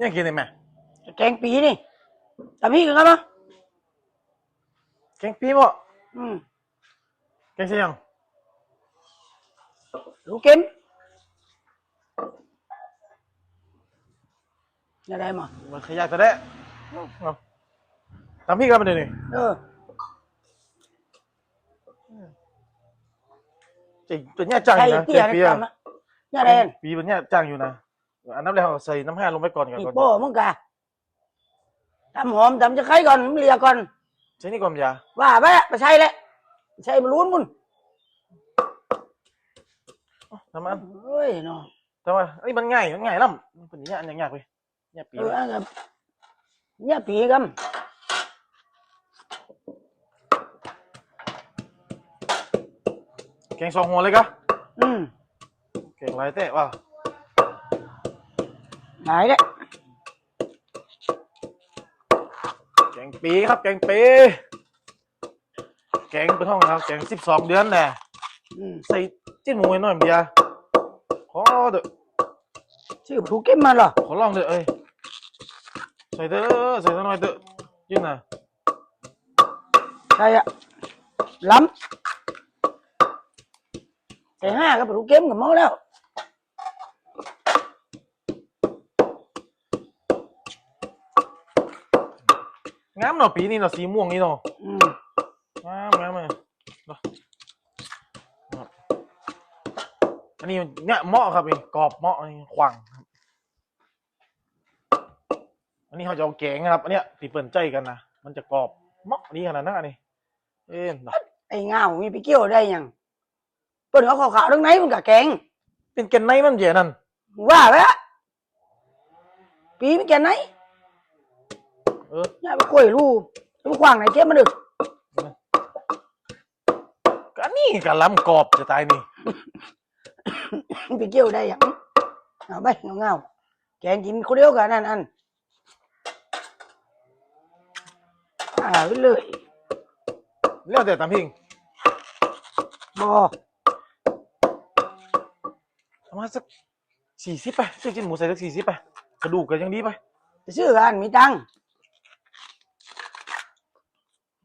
เนี่ยกินได้ไหมแกงปีนี่แต่พี่กันมั้ยแกงปีบ่อืมแกงเสียงลูกกินอย่าได้มามันขยายตัวได้เอาตามพี่กันมาเดี๋ยวนี้เออจริงตัวเนี้ยจังอใช่ยู่นะที่แกองยากปีได้อะจำนะอย่าได้ปีตัวเนี้ยจังอยู่นะ อันนั้นเราใส่น้ำห้าลงไปก่อนก่อนนี่ก่อนโป้มึงกะทำหอมทำจะไข่ก่อนมึงเลียก่อน ใช่นี่ก่อนยาว่าไปละไปใช่แหละใช่มันรุ้นมุนทำมันเฮ้ยเนาะทำไมเอ้ยมันง่ายมันง่ายล่ำมันเป็นอย่างเงี้ยอันยากๆไปเนี่ยปีเอออันกับเนี่ยปีกันแกงสองหัวเลยกะอืมแกงไรเตะว่ะ ไหนเด้แกงปีครับแกงปีแกงเป็นห้องครับแกงสิบสองเดือนแน่อืมใส่จิ้นหมูหน่อยเบียร์ขอเด้อชื่อผูกเก็บมาเหรอขอลองเด้อเอ้ยใส่เด้อใส่เด้อหน่อยเด้อจิ้นน่ะใช่อะล้ำใส่ห้าก็ผูกเก็บกับเมาแล้ว งามเนาะปีนี้เนาะสีม่วงนี่เนาะอืมงามงามเลยเนาะอันนี้เนี่ยเหมาะครับนี่กรอบเหมาะนี่ขวางครับอันนี้เขาจะเอาแกงนะครับอันเนี้ยตีเปิ่นใจกันนะมันจะกรอบเหมาะนี่ขนาดนั้นอันนี้เอ็นเนาะไอ้เงามีไปเกี่ยวได้ยังเปิดเอาขาวๆตรงไหนมันกับแกงเป็นแกนในมันเจ๋นั่นว่าไปละปีไม่แกนไหน เออย่าไปคุยลูกจะไปขวางไหนเก็บมาดึกก็อันนี้กับล้ำกรอบจะตายนี่มันไปเกี่ยวได้ยังเอาไปเงาเงาๆแกงกินคนเดียวกันนั่นอันอ่าไปเลยเรียกแต่ตามพิงบอประมาณสักสี่สิบไปซื้อจิ้นหมูใส่สักสี่สิบไปกระดูกก็ยังดีไป ไปซื้อกันมีตังค์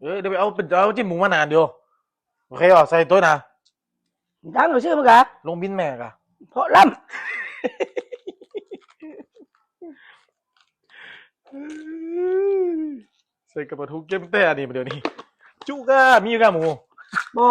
เออเดี๋ยวไปเอาเป็นเอาจิ้นหมูมานานเดียวโอเคอะใส่ตัวนะมีตังค์ไปซื้อมากะลงบินแม่กะเพราะล่ใส่กระปะทุกเก็มแต่อันนี้มาเดี๋ยวนี้จุก้ามีอยู่ก้าหมูำบอ